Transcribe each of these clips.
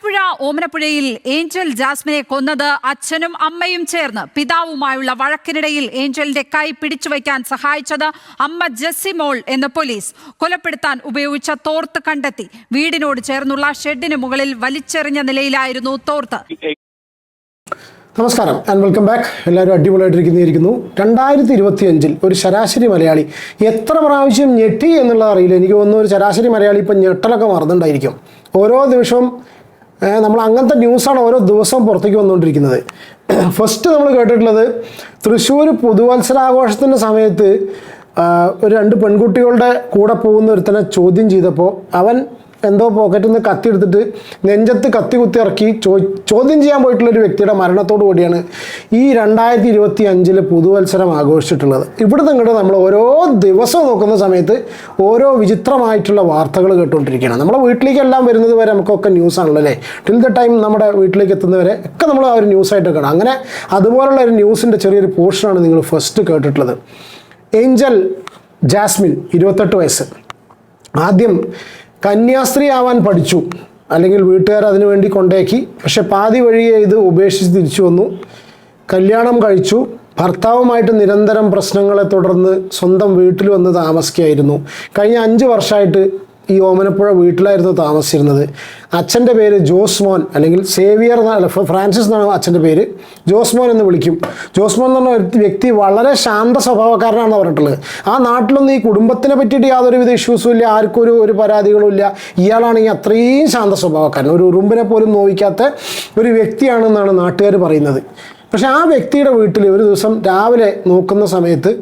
Alappuzha ഓമനപ്പുഴയിൽ Angel ജാസ്മിനെ കൊന്നത് അച്ഛനും അമ്മയും ചേർന്ന് പിതാവുമായുള്ള വഴക്കിനിടയിൽ ഏഞ്ചലിന്റെ കൈ പിടിച്ചു വയ്ക്കാൻ സഹായിച്ചത് അമ്മ ജെസ്സിമോൾ എന്ന പോലീസ്. കൊലപ്പെടുത്താൻ ഉപയോഗിച്ച തോർത്ത് കണ്ടെത്തി. വീടിനോട് ചേർന്നുള്ള ഷെഡിന് മുകളിൽ വലിച്ചെറിഞ്ഞ നിലയിലായിരുന്നു തോർത്ത്. നമസ്കാരം ആൻഡ് വെൽക്കം ബാക്ക് എല്ലാവരും അടിപൊളിയായിട്ടിരിക്കുന്നതായിരിക്കുന്നു രണ്ടായിരത്തി ഇരുപത്തി അഞ്ചിൽ ഒരു ശരാശരി മലയാളി എത്ര പ്രാവശ്യം ഞെട്ടി എന്നുള്ളത് അറിയില്ല. എനിക്ക് തോന്നുന്നു ഒരു ശരാശരി മലയാളി ഇപ്പം ഞെട്ടലൊക്കെ മറന്നുണ്ടായിരിക്കും. ഓരോ ദിവസവും നമ്മൾ അങ്ങനത്തെ ന്യൂസാണ് ഓരോ ദിവസവും പുറത്തേക്ക് വന്നുകൊണ്ടിരിക്കുന്നത്. ഫസ്റ്റ് നമ്മൾ കേട്ടിട്ടുള്ളത് തൃശ്ശൂർ പുതുവത്സരാഘോഷത്തിന്റെ സമയത്ത് ഒരു രണ്ട് പെൺകുട്ടികളുടെ കൂടെ പോകുന്ന ഒരുത്തനെ ചോദ്യം ചെയ്തപ്പോൾ അവൻ എന്തോ പോക്കറ്റിൽ നിന്ന് കത്തി എടുത്തിട്ട് നെഞ്ചത്ത് കത്തി കുത്തി ഇറക്കി ചോ ചോദ്യം ചെയ്യാൻ പോയിട്ടുള്ള ഒരു വ്യക്തിയുടെ മരണത്തോടു കൂടിയാണ് ഈ രണ്ടായിരത്തി ഇരുപത്തി അഞ്ചിൽ പുതുവത്സരം ആഘോഷിച്ചിട്ടുള്ളത്. ഇവിടെ നിങ്ങളുടെ നമ്മൾ ഓരോ ദിവസവും നോക്കുന്ന സമയത്ത് ഓരോ വിചിത്രമായിട്ടുള്ള വാർത്തകൾ കേട്ടുകൊണ്ടിരിക്കുകയാണ് നമ്മുടെ വീട്ടിലേക്കെല്ലാം വരുന്നത് വരെ നമുക്കൊക്കെ ന്യൂസ് ആണല്ലോ അല്ലേ? ടിൽ ദ ടൈം നമ്മുടെ വീട്ടിലേക്ക് എത്തുന്നവരെ ഒക്കെ നമ്മൾ ആ ഒരു ന്യൂസായിട്ട് കാണാം. അങ്ങനെ അതുപോലുള്ള ഒരു ന്യൂസിന്റെ ചെറിയൊരു പോർഷനാണ് നിങ്ങൾ ഫസ്റ്റ് കേട്ടിട്ടുള്ളത്. ഏഞ്ചൽ ജാസ്മിൻ ഇരുപത്തെട്ട് വയസ്സ്. ആദ്യം കന്യാസ്ത്രീ ആവാൻ പഠിച്ചു. അല്ലെങ്കിൽ വീട്ടുകാർ അതിനു വേണ്ടി കൊണ്ടേക്കി. പക്ഷെ പാതി വഴിയെ ഇത് ഉപേക്ഷിച്ച് തിരിച്ചു വന്നു. കല്യാണം കഴിച്ചു. ഭർത്താവുമായിട്ട് നിരന്തരം പ്രശ്നങ്ങളെ തുടർന്ന് സ്വന്തം വീട്ടിൽ വന്ന് താമസിക്കുകയായിരുന്നു. കഴിഞ്ഞ അഞ്ച് വർഷമായിട്ട് ഈ ഓമനപ്പുഴ വീട്ടിലായിരുന്നു താമസിച്ചിരുന്നത്. അച്ഛന്റെ പേര് ജോസ്മോൻ അല്ലെങ്കിൽ സേവിയർ എന്നല്ല ഫ്രാൻസിസ് എന്നാണ് അച്ഛന്റെ പേര്? ജോസ്മോൻ എന്ന് വിളിക്കും. ജോസ്മോൻ എന്ന് പറഞ്ഞ ഒരു വ്യക്തി വളരെ ശാന്ത സ്വഭാവക്കാരനാണെന്ന് പറഞ്ഞിട്ടുള്ളത്. ആ നാട്ടിലൊന്നും ഈ കുടുംബത്തിനെ പറ്റിയിട്ട് യാതൊരുവിധ ഇഷ്യൂസും ഇല്ല ആർക്കും ഒരു ഒരു പരാതികളും ഇല്ല. ഇയാളാണെങ്കിൽ അത്രയും ശാന്ത സ്വഭാവക്കാരൻ. ഒരു ഉറുമ്പിനെ പോലും നോവിക്കാത്ത ഒരു വ്യക്തിയാണെന്നാണ് നാട്ടുകാർ പറയുന്നത്. പക്ഷേ ആ വ്യക്തിയുടെ വീട്ടിൽ ഒരു ദിവസം രാവിലെ നോക്കുന്ന സമയത്ത്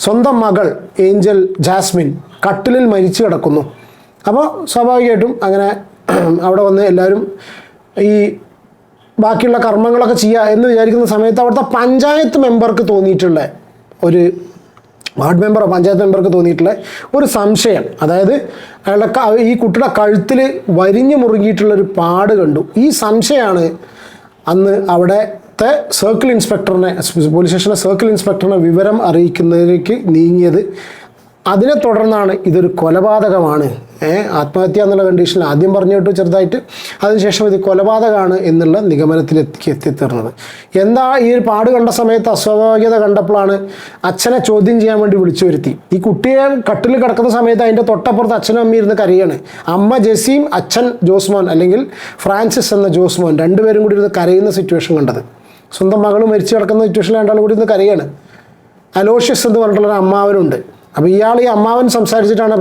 സ്വന്തം മകൾ ഏഞ്ചൽ ജാസ്മിൻ കട്ടിലിൽ മരിച്ചു കിടക്കുന്നു. അപ്പോൾ സ്വാഭാവികമായിട്ടും അങ്ങനെ അവിടെ വന്ന് എല്ലാവരും ഈ ബാക്കിയുള്ള കർമ്മങ്ങളൊക്കെ ചെയ്യുക എന്ന് വിചാരിക്കുന്ന സമയത്ത് അവിടുത്തെ പഞ്ചായത്ത് മെമ്പർക്ക് തോന്നിയിട്ടുള്ള ഒരു വാർഡ് മെമ്പറോ പഞ്ചായത്ത് മെമ്പർക്ക് തോന്നിയിട്ടുള്ള ഒരു സംശയം. അതായത് അയാളുടെ ഈ കുട്ടിയുടെ കഴുത്തിൽ വരിഞ്ഞു മുറുകിയിട്ടുള്ള ഒരു പാട് കണ്ടു. ഈ സംശയമാണ് അന്ന് അവിടെ സർക്കിൾ ഇൻസ്പെക്ടറിനെ പോലീസ് സ്റ്റേഷനിലെ സർക്കിൾ ഇൻസ്പെക്ടറിനെ വിവരം അറിയിക്കുന്നതിലേക്ക് നീങ്ങിയത്. അതിനെ തുടർന്നാണ് ഇതൊരു കൊലപാതകമാണ്. ആത്മഹത്യ എന്നുള്ള കണ്ടീഷനിൽ ആദ്യം പറഞ്ഞു കേട്ടു ചെറുതായിട്ട് അതിനുശേഷം ഇത് കൊലപാതകമാണ് എന്നുള്ള നിഗമനത്തിലെത്തി എത്തിത്തീർന്നത്. എന്താ ഈ പാട് കണ്ട സമയത്ത് അസ്വാഭാവികത കണ്ടപ്പോഴാണ് അച്ഛനെ ചോദ്യം ചെയ്യാൻ വേണ്ടി വിളിച്ചു വരുത്തി. ഈ കുട്ടിയെ കട്ടിൽ കിടക്കുന്ന സമയത്ത് അതിന്റെ തൊട്ടപ്പുറത്ത് അച്ഛനും അമ്മയും ഇരുന്ന് കരയാണ്. അമ്മ ജെസീം അച്ഛൻ ജോസ്മോൻ അല്ലെങ്കിൽ ഫ്രാൻസിസ് എന്ന ജോസ്മോൻ രണ്ടുപേരും കൂടി ഇരുന്ന് കരയുന്ന സിറ്റുവേഷൻ കണ്ടത്. സ്വന്തം മകൾ മരിച്ചു കിടക്കുന്ന സിറ്റുവേഷനിൽ രണ്ടാളും കൂടി ഇരുന്ന് കരയാണ്. അലോഷ്യസ് എന്ന് പറഞ്ഞിട്ടുള്ളൊരു അമ്മാവനുണ്ട്. അപ്പോൾ ഇയാൾ ഈ അമ്മാവൻ സംസാരിച്ചിട്ടാണ്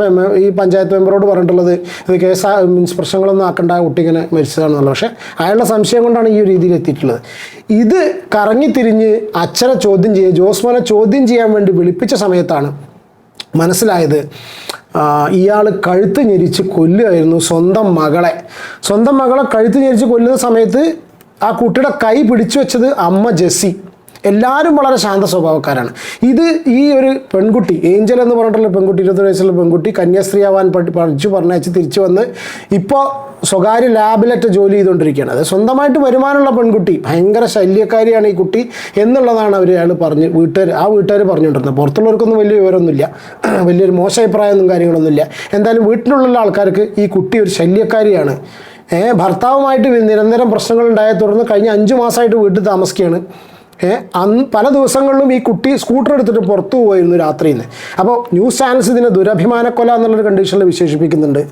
ഈ പഞ്ചായത്ത് മെമ്പറോട് പറഞ്ഞിട്ടുള്ളത് ഇത് കേസ് മീൻസ് പ്രശ്നങ്ങളൊന്നും ആക്കണ്ട കുട്ടിങ്ങനെ കുട്ടി മരിച്ചതാണെന്നുള്ളത്. പക്ഷേ അയാളുടെ സംശയം കൊണ്ടാണ് ഈ രീതിയിൽ എത്തിയിട്ടുള്ളത്. ഇത് കറങ്ങി തിരിഞ്ഞ് അച്ഛനെ ചോദ്യം ചെയ്യുക ജോസ്മോനെ ചോദ്യം ചെയ്യാൻ വേണ്ടി വിളിപ്പിച്ച സമയത്താണ് മനസ്സിലായത് ഇയാൾ കഴുത്ത് ഞെരിച്ച് കൊല്ലുകയായിരുന്നു സ്വന്തം മകളെ. സ്വന്തം മകളെ കഴുത്ത് ഞെരിച്ച് കൊല്ലുന്ന സമയത്ത് ആ കുട്ടിയുടെ കൈ പിടിച്ചു വെച്ചത് അമ്മ ജെസ്സി. എല്ലാവരും വളരെ ശാന്ത സ്വഭാവക്കാരാണ്. ഇത് ഈ ഒരു പെൺകുട്ടി ഏഞ്ചൽ എന്ന് പറഞ്ഞിട്ടുള്ള പെൺകുട്ടി ഇരുപത് വയസ്സുള്ള പെൺകുട്ടി കന്യാസ്ത്രീ ആവാൻ പഠി പഠിച്ചു പറഞ്ഞയച്ച് തിരിച്ചു വന്ന് ഇപ്പോൾ സ്വകാര്യ ലാബിലൊക്കെ ജോലി ചെയ്തുകൊണ്ടിരിക്കുകയാണ്. അത് സ്വന്തമായിട്ട് വരുമാനമുള്ള പെൺകുട്ടി ഭയങ്കര ശല്യക്കാരിയാണ് ഈ കുട്ടി എന്നുള്ളതാണ് അവർ അയാൾ പറഞ്ഞ് വീട്ടുകാർ ആ വീട്ടുകാർ പറഞ്ഞുകൊണ്ടിരുന്നത്. പുറത്തുള്ളവർക്കൊന്നും വലിയ വിവരമൊന്നുമില്ല. വലിയൊരു മോശഭിപ്രായമൊന്നും കാര്യങ്ങളൊന്നുമില്ല. എന്തായാലും വീട്ടിലുള്ള ആൾക്കാർക്ക് ഈ കുട്ടി ഒരു ശല്യക്കാരിയാണ്. ഭർത്താവുമായിട്ട് നിരന്തരം പ്രശ്നങ്ങൾ ഉണ്ടായ തുടർന്ന് കഴിഞ്ഞ അഞ്ച് മാസമായിട്ട് വീട്ടിൽ താമസിക്കുകയാണ്. അന്ന് പല ദിവസങ്ങളിലും ഈ കുട്ടി സ്കൂട്ടർ എടുത്തിട്ട് പുറത്തു പോയിരുന്നു രാത്രിയിൽ നിന്ന് അപ്പോൾ ന്യൂസ് ചാനൽസ് ഇതിനെ ദുരഭിമാനക്കൊല എന്നുള്ളൊരു കണ്ടീഷനിൽ വിശേഷിപ്പിക്കുന്നുണ്ട്.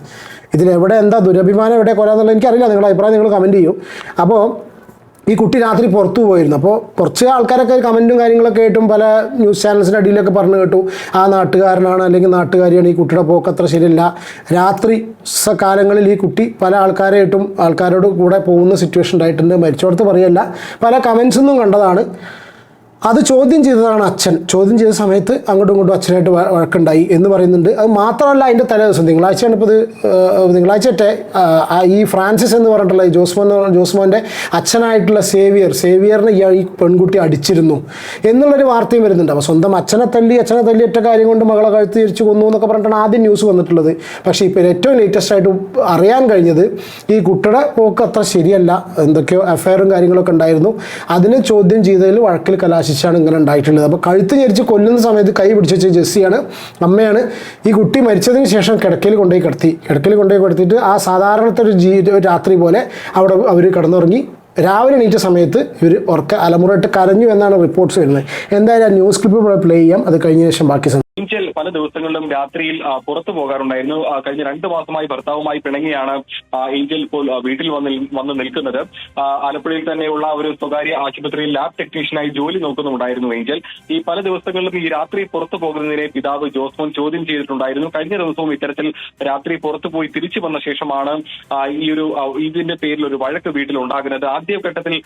ഇതിലെവിടെ എന്താ ദുരഭിമാനം എവിടെ കൊല എന്നുള്ളത് എനിക്കറിയില്ല. നിങ്ങളുടെ അഭിപ്രായം നിങ്ങൾ കമന്റ് ചെയ്യും. അപ്പോൾ ഈ കുട്ടി രാത്രി പുറത്തു പോയിരുന്നു. അപ്പോൾ കുറച്ച് ആൾക്കാരൊക്കെ കമന്റും കാര്യങ്ങളൊക്കെ ആയിട്ടും പല ന്യൂസ് ചാനൽസിന്റെ അടിയിലൊക്കെ പറഞ്ഞു കേട്ടു. ആ നാട്ടുകാരനാണ് അല്ലെങ്കിൽ നാട്ടുകാരിയാണ് ഈ കുട്ടിയുടെ പോക്ക് അത്ര ശരിയല്ല. രാത്രി കാലങ്ങളിൽ ഈ കുട്ടി പല ആൾക്കാരായിട്ടും ആൾക്കാരോട് കൂടെ പോകുന്ന സിറ്റുവേഷൻ ഉണ്ടായിട്ടുണ്ട്. മരിച്ചോടത്ത് പറയല്ല. പല കമൻസൊന്നും കണ്ടതാണ്. അത് ചോദ്യം ചെയ്തതാണ് അച്ഛൻ. ചോദ്യം ചെയ്ത സമയത്ത് അങ്ങോട്ടും ഇങ്ങോട്ടും അച്ഛനായിട്ട് വഴക്കുണ്ടായി എന്ന് പറയുന്നുണ്ട്. അത് മാത്രമല്ല അതിന്റെ തലേ ദിവസം തിങ്കളാഴ്ചയാണ് ഇപ്പോൾ ഇത് തിങ്കളാഴ്ചത്തെ ഈ ഫ്രാൻസിസ് എന്ന് പറഞ്ഞിട്ടുള്ള ജോസ്മോൻ ജോസ്മോന്റെ അച്ഛനായിട്ടുള്ള സേവിയർ സേവിയറിനെ ഈ പെൺകുട്ടി അടിച്ചിരുന്നു എന്നുള്ളൊരു വാർത്തയും വരുന്നുണ്ട്. അപ്പോൾ സ്വന്തം അച്ഛനെ തല്ലി അച്ഛനെ തല്ലി ഒറ്റ കാര്യം കൊണ്ട് മകളെ കഴുത്ത് തിരിച്ചു കൊന്നു എന്നൊക്കെ പറഞ്ഞിട്ടാണ് ആദ്യം ന്യൂസ് വന്നിട്ടുള്ളത്. പക്ഷേ ഇപ്പോൾ ഏറ്റവും ലേറ്റസ്റ്റ് ആയിട്ട് അറിയാൻ കഴിഞ്ഞത് ഈ കുട്ടിയുടെ പോക്ക് അത്ര ശരിയല്ല. എന്തൊക്കെയോ അഫയറും കാര്യങ്ങളൊക്കെ ഉണ്ടായിരുന്നു. അതിനെ ചോദ്യം ചെയ്തതിൽ വഴക്കിൽ കലാശിച്ചു. ആശിച്ചാണ് ഇങ്ങനെ ഉണ്ടായിട്ടുള്ളത്. അപ്പോൾ കഴുത്ത് ഞെരിച്ച് കൊല്ലുന്ന സമയത്ത് കൈ പിടിച്ച് വെച്ച ജെസ്സിയാണ് അമ്മയാണ് ഈ കുട്ടി മരിച്ചതിന് ശേഷം കിടക്കയിൽ കൊണ്ടുപോയി കിടത്തി. കിടക്കയിൽ കൊണ്ടുപോയി കിടത്തിയിട്ട് ആ സാധാരണത്തെ ഒരു ജീ രാത്രി പോലെ അവിടെ അവർ കിടന്നുറങ്ങി. രാവിലെ എണീറ്റ സമയത്ത് ഇവർ ഉറക്ക അലമുറയിട്ട് കരഞ്ഞു എന്നാണ് റിപ്പോർട്ട്സ് വരുന്നത്. എന്തായാലും ആ ന്യൂസ് ക്ലിപ്പ് പ്ലേ ചെയ്യാം. അത് കഴിഞ്ഞ ശേഷം ബാക്കി ഏഞ്ചൽ പല ദിവസങ്ങളിലും രാത്രിയിൽ പുറത്തു പോകാറുണ്ടായിരുന്നു. കഴിഞ്ഞ രണ്ട് മാസമായി ഭർത്താവുമായി പിണങ്ങിയാണ് ഇഞ്ചൽ ഇപ്പോൾ വീട്ടിൽ വന്ന് വന്ന് നിൽക്കുന്നത്. ആലപ്പുഴയിൽ തന്നെയുള്ള ഒരു സ്വകാര്യ ആശുപത്രിയിൽ ലാബ് ടെക്നീഷ്യനായി ജോലി നോക്കുന്നുണ്ടായിരുന്നു ഏഞ്ചൽ ഈ പല ദിവസങ്ങളിലും ഈ രാത്രി പുറത്തു പോകുന്നതിനെ പിതാവ് ജോസ്മോൻ ചോദ്യം ചെയ്തിട്ടുണ്ടായിരുന്നു. കഴിഞ്ഞ ദിവസവും ഇത്തരത്തിൽ രാത്രി പുറത്തു പോയി തിരിച്ചു വന്ന ശേഷമാണ് ഈ ഒരു ഇതിന്റെ പേരിൽ ഒരു വഴക്ക് വീട്ടിൽ ഉണ്ടാകുന്നത്. ആദ്യഘട്ടത്തിൽ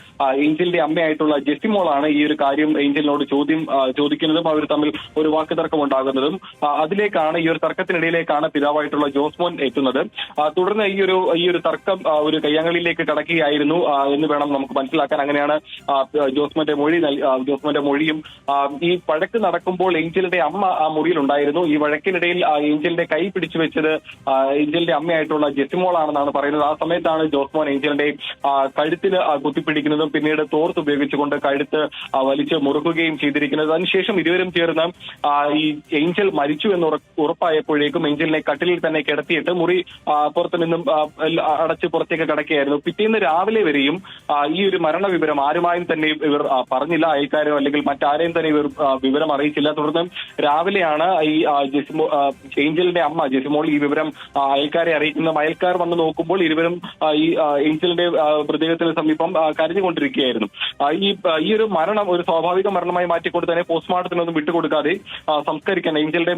ഇഞ്ചലിന്റെ അമ്മയായിട്ടുള്ള ജെസിമോളാണ് ഈ ഒരു കാര്യം ഏഞ്ചലിനോട് ചോദ്യം ചോദിക്കുന്നതും അവർ തമ്മിൽ ഒരു വാക്കുതർക്കം ഉണ്ടാകുന്നതും അതിലേക്കാണ് ഈ ഒരു തർക്കത്തിനിടയിലേക്കാണ് പിതാവായിട്ടുള്ള ജോസ്മോൻ എത്തുന്നത്. തുടർന്ന് ഈ ഒരു ഈ ഒരു തർക്കം ഒരു കയ്യാങ്കളിയിലേക്ക് കടക്കുകയായിരുന്നു എന്ന് വേണം നമുക്ക് മനസ്സിലാക്കാൻ. അങ്ങനെയാണ് ജോസ്മോന്റെ മൊഴി ജോസ്മോന്റെ മൊഴിയും ഈ വഴക്ക് നടക്കുമ്പോൾ ഏഞ്ചലിന്റെ അമ്മ ആ മുറിയിൽ ഉണ്ടായിരുന്നു ഈ വഴക്കിനിടയിൽ എഞ്ചലിന്റെ കൈ പിടിച്ചു വെച്ചത് എഞ്ചലിന്റെ അമ്മയായിട്ടുള്ള ജെസിമോളാണെന്നാണ് പറയുന്നത്. ആ സമയത്താണ് ജോസ്മോൻ ഏഞ്ചലിന്റെ കഴുത്തിൽ കുത്തിപ്പിടിക്കുന്നതും പിന്നീട് തോർത്ത് ഉപയോഗിച്ചുകൊണ്ട് കഴുത്ത് വലിച്ച് മുറുക്കുകയും ചെയ്തിരിക്കുന്നത്. അതിനുശേഷം ഇരുവരും ചേർന്ന് ഈ ഏഞ്ചൽ മരിച്ചു എന്ന് ഉറപ്പായപ്പോഴേക്കും ഏഞ്ചലിനെ കട്ടിലിൽ തന്നെ കിടത്തിയിട്ട് മുറി പുറത്തു നിന്നും അടച്ച് പുറത്തേക്ക് കിടക്കുകയായിരുന്നു. പിറ്റേന്ന് രാവിലെ വരെയും ഈ ഒരു മരണ വിവരം ആരുമായും തന്നെ ഇവർ പറഞ്ഞില്ല. അയൽക്കാരോ അല്ലെങ്കിൽ മറ്റാരെയും തന്നെ ഇവർ വിവരം അറിയിച്ചില്ല. തുടർന്ന് രാവിലെയാണ് ഈ ജസിമോ ഏഞ്ചലിന്റെ അമ്മ ജെസിമോൾ ഈ വിവരം അയൽക്കാരെ അറിയിക്കുന്നത്. അയൽക്കാർ വന്ന് നോക്കുമ്പോൾ ഇരുവരും ഈ ഏഞ്ചലിന്റെ മൃതദേഹത്തിന് സമീപം കരഞ്ഞുകൊണ്ടിരിക്കുകയായിരുന്നു. ഈ ഈ ഒരു മരണം ഒരു സ്വാഭാവിക മരണമായി മാറ്റിക്കൊണ്ട് തന്നെ പോസ്റ്റ്മോർട്ടത്തിനൊന്നും വിട്ടുകൊടുക്കാതെ ആ, സംസ്കരിക്കാൻ ഏഞ്ചലിന്റെ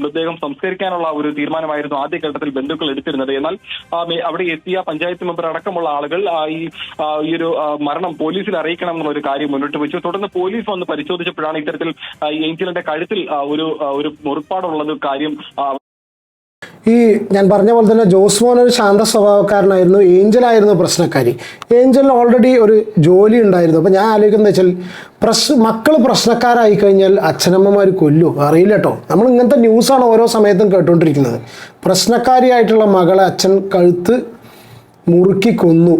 മൃതദേഹം സംസ്കരിക്കാനുള്ള ഒരു തീരുമാനമായിരുന്നു ആദ്യഘട്ടത്തിൽ ബന്ധുക്കൾ എടുത്തിരുന്നത്. എന്നാൽ അവിടെ എത്തിയ പഞ്ചായത്ത് മെമ്പർ അടക്കമുള്ള ആളുകൾ ഈ ഒരു മരണം പോലീസിൽ അറിയിക്കണം എന്നുള്ള ഒരു കാര്യം മുന്നോട്ട് വെച്ചു. തുടർന്ന് പോലീസ് വന്ന് പരിശോധിച്ചപ്പോഴാണ് ഇത്തരത്തിൽ ഏഞ്ചലിന്റെ കഴുത്തിൽ ഒരു മുറിപ്പാടുള്ളത് കാര്യം ഈ ഞാൻ പറഞ്ഞ പോലെ തന്നെ ജോസ് ജോസ്മോൻ ഒരു ശാന്ത സ്വഭാവക്കാരനായിരുന്നു ഏഞ്ചലായിരുന്നു പ്രശ്നക്കാരി. ഏഞ്ചലിന് ഓൾറെഡി ഒരു ജോലി ഉണ്ടായിരുന്നു. അപ്പോൾ ഞാൻ ആലോചിക്കുന്നത് വെച്ചാൽ പ്രശ് മക്കൾ പ്രശ്നക്കാരായി കഴിഞ്ഞാൽ അച്ഛനമ്മമാർ കൊല്ലു. അറിയില്ല കേട്ടോ നമ്മൾ ഇങ്ങനത്തെ ന്യൂസാണ് ഓരോ സമയത്തും കേട്ടുകൊണ്ടിരിക്കുന്നത് പ്രശ്നക്കാരിയായിട്ടുള്ള മകളെ അച്ഛൻ കഴുത്ത് മുറുക്കി കൊന്നു.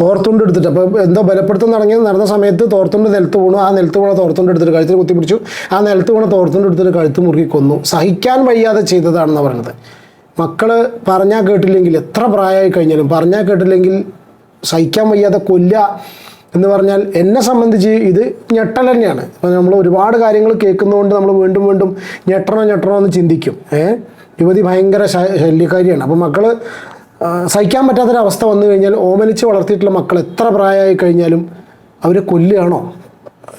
തോർത്തുണ്ട് എടുത്തിട്ട്. അപ്പോൾ എന്തോ ബലപ്പെടുത്തം തുടങ്ങി നടന്ന സമയത്ത് തോർത്തുണ്ട് നിലത്ത് വീണു. ആ നിലത്ത് വീണ തോർത്തുണ്ട് എടുത്തിട്ട് കഴുത്തിൽ കുത്തിപ്പിടിച്ചു. ആ നിലത്ത് വീണ തോർത്തുണ്ട് എടുത്തിട്ട് കഴുത്ത് മുറുക്കി കൊന്നു. സഹിക്കാൻ വയ്യാതെ ചെയ്തതാണെന്ന് പറയുന്നത് മക്കൾ പറഞ്ഞാൽ കേട്ടില്ലെങ്കിൽ എത്ര പ്രായമായി കഴിഞ്ഞാലും പറഞ്ഞാൽ കേട്ടില്ലെങ്കിൽ സഹിക്കാൻ വയ്യാതെ കൊല്ല എന്ന് പറഞ്ഞാൽ എന്നെ സംബന്ധിച്ച് ഇത് ഞെട്ടൽ തന്നെയാണ്. അപ്പോൾ നമ്മൾ ഒരുപാട് കാര്യങ്ങൾ കേൾക്കുന്നതുകൊണ്ട് നമ്മൾ വീണ്ടും വീണ്ടും ഞെട്ടണോ ഞെട്ടണോ എന്ന് ചിന്തിക്കും. ഏഹ് യുവതി ഭയങ്കര ശല്യക്കാരിയാണ് അപ്പോൾ മക്കൾ സഹിക്കാൻ പറ്റാത്തൊരവസ്ഥ വന്നു കഴിഞ്ഞാൽ ഓമനിച്ച് വളർത്തിയിട്ടുള്ള മക്കൾ എത്ര പ്രായമായി കഴിഞ്ഞാലും അവരെ കൊല്ലുകയാണോ?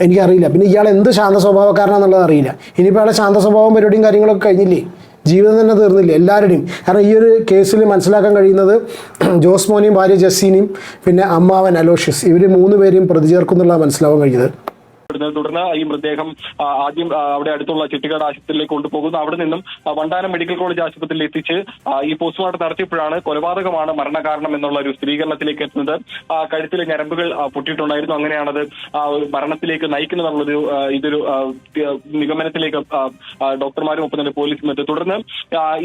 എനിക്കറിയില്ല. പിന്നെ ഇയാൾ എന്ത് ശാന്ത സ്വഭാവക്കാരനാണെന്നുള്ളത് അറിയില്ല. ഇനിയിപ്പോൾ അയാളെ ശാന്ത സ്വഭാവം പരിപാടിയും കാര്യങ്ങളൊക്കെ കഴിഞ്ഞില്ലേ? ജീവിതം തന്നെ തീർന്നില്ല എല്ലാവരുടെയും. കാരണം ഈ ഒരു കേസിൽ മനസ്സിലാക്കാൻ കഴിയുന്നത് ജോസ്മോനെയും ഭാര്യ ജസ്സീനെയും പിന്നെ അമ്മാവൻ അലോഷ്യസ് ഇവർ മൂന്ന് പേരെയും പ്രതി ചേർക്കുന്നുള്ള മനസ്സിലാവാൻ കഴിഞ്ഞത് ഉൾപ്പെടുന്നത്. തുടർന്ന് ഈ മൃതദേഹം ആദ്യം അവിടെ അടുത്തുള്ള ചിട്ടിക്കാട് ആശുപത്രിയിലേക്ക് കൊണ്ടുപോകുന്നു. അവിടെ നിന്നും വണ്ടാനം മെഡിക്കൽ കോളേജ് ആശുപത്രിയിൽ എത്തിച്ച് ഈ പോസ്റ്റ്മോർട്ടം നടത്തിയപ്പോഴാണ് കൊലപാതകമാണ് മരണകാരണം എന്നുള്ള ഒരു സ്ഥിരീകരണത്തിലേക്ക് എത്തുന്നത്. കഴുത്തിലെ ഞരമ്പുകൾ പൊട്ടിയിട്ടുണ്ടായിരുന്നു. അങ്ങനെയാണത് മരണത്തിലേക്ക് നയിക്കുന്നതെന്നുള്ളൊരു ഇതൊരു നിഗമനത്തിലേക്ക് ഡോക്ടർമാരും ഒപ്പം തന്നെ പോലീസും എത്തി. തുടർന്ന്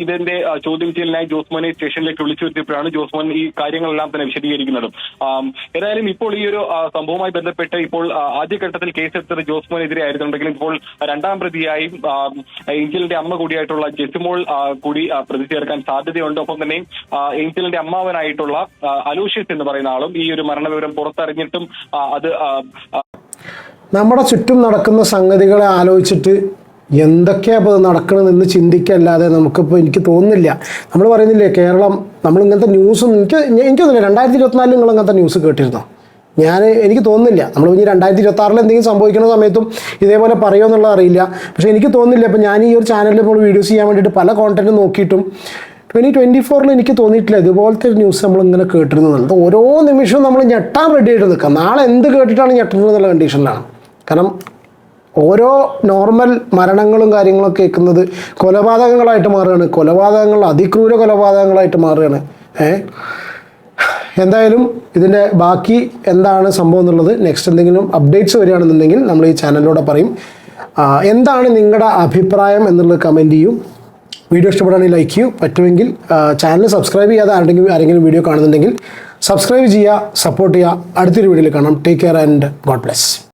ഇതിന്റെ ചോദ്യം ചെയ്യലിനായി ജോസ്മോനെ സ്റ്റേഷനിലേക്ക് വിളിച്ചു വരുത്തിയപ്പോഴാണ് ജോസ്മോൻ ഈ കാര്യങ്ങളെല്ലാം തന്നെ വിശദീകരിക്കുന്നത്. ഏതായാലും ഇപ്പോൾ ഈ ഒരു സംഭവവുമായി ബന്ധപ്പെട്ട് ഇപ്പോൾ ആദ്യഘട്ടത്തിൽ ആദ്യഘട്ടത്തിൽ കേസെടുത്തത് ജോസ്മോനെതിരെ ആയിരുന്നുണ്ടെങ്കിലും ഇപ്പോൾ രണ്ടാം പ്രതിയായി ഏഞ്ചലിന്റെ അമ്മ കൂടിയായിട്ടുള്ള ജെസിമോൾ കൂടി പ്രതി ചേർക്കാൻ സാധ്യതയുണ്ട്. ഒപ്പം തന്നെ ഏഞ്ചലിന്റെ അമ്മാവനായിട്ടുള്ള അലൂഷ്യസ് എന്ന് പറയുന്ന ആളും ഈ ഒരു മരണവിവരം പുറത്തറിഞ്ഞിട്ടും അത് നമ്മുടെ ചുറ്റും നടക്കുന്ന സംഗതികളെ ആലോചിച്ചിട്ട് എന്തൊക്കെയാണ് ഇപ്പോൾ നടക്കണമെന്ന് ചിന്തിക്കല്ലാതെ നമുക്കിപ്പോൾ എനിക്ക് തോന്നുന്നില്ല. നമ്മൾ പറയുന്നില്ലേ കേരളം നമ്മൾ ഇങ്ങനത്തെ ന്യൂസും എനിക്ക് എനിക്ക് തോന്നുന്നില്ല രണ്ടായിരത്തി ഇരുപത്തിനാലിൽ നിങ്ങൾ അങ്ങനത്തെ ന്യൂസ് കേട്ടിരുന്നോ? ഞാൻ എനിക്ക് തോന്നുന്നില്ല. നമ്മൾ ഇനി രണ്ടായിരത്തി ഇരുപത്തി ആറിൽ എന്തെങ്കിലും സംഭവിക്കുന്ന സമയത്തും ഇതേപോലെ പറയുമോ എന്നുള്ളത് അറിയില്ല. പക്ഷേ എനിക്ക് തോന്നുന്നില്ല. ഇപ്പം ഞാൻ ഈ ഒരു ചാനലിൽ ഇപ്പോൾ വീഡിയോസ് ചെയ്യാൻ വേണ്ടിയിട്ട് പല കോണ്ടന്റ് നോക്കിയിട്ടും ട്വന്റി ട്വന്റി ഫോറിൽ എനിക്ക് തോന്നിയിട്ടില്ല. ഇതുപോലത്തെ ഒരു ന്യൂസ് നമ്മൾ ഇങ്ങനെ കേട്ടിരുന്നത്. ഓരോ നിമിഷവും നമ്മൾ ഞെട്ടാൻ റെഡി ആയിട്ട് നിൽക്കാം നാളെ എന്ത് കേട്ടിട്ടാണ് ഞെട്ടുന്നത് എന്നുള്ള കണ്ടീഷനിലാണ് കാരണം ഓരോ നോർമൽ മരണങ്ങളും കാര്യങ്ങളൊക്കെ കേൾക്കുന്നത് കൊലപാതകങ്ങളായിട്ട് മാറുകയാണ്. കൊലപാതകങ്ങൾ അതിക്രൂര കൊലപാതകങ്ങളായിട്ട് മാറുകയാണ്. ഏ എന്തായാലും ഇതിന്റെ ബാക്കി എന്താണ് സംഭവം എന്നുള്ളത് നെക്സ്റ്റ് എന്തെങ്കിലും അപ്ഡേറ്റ്സ് വരികയാണെന്നുണ്ടെങ്കിൽ നമ്മൾ ഈ ചാനലിലൂടെ പറയും. എന്താണ് നിങ്ങളുടെ അഭിപ്രായം എന്നുള്ളത് കമന്റ് ചെയ്യും. വീഡിയോ ഇഷ്ടപ്പെടുകയാണെങ്കിൽ ലൈക്ക് ചെയ്യൂ. പറ്റുമെങ്കിൽ ചാനൽ സബ്സ്ക്രൈബ് ചെയ്യാതെ ആരെങ്കിലും ആരെങ്കിലും വീഡിയോ കാണുന്നുണ്ടെങ്കിൽ സബ്സ്ക്രൈബ് ചെയ്യുക സപ്പോർട്ട് ചെയ്യുക. അടുത്തൊരു വീഡിയോയിൽ കാണാം. Take care and God bless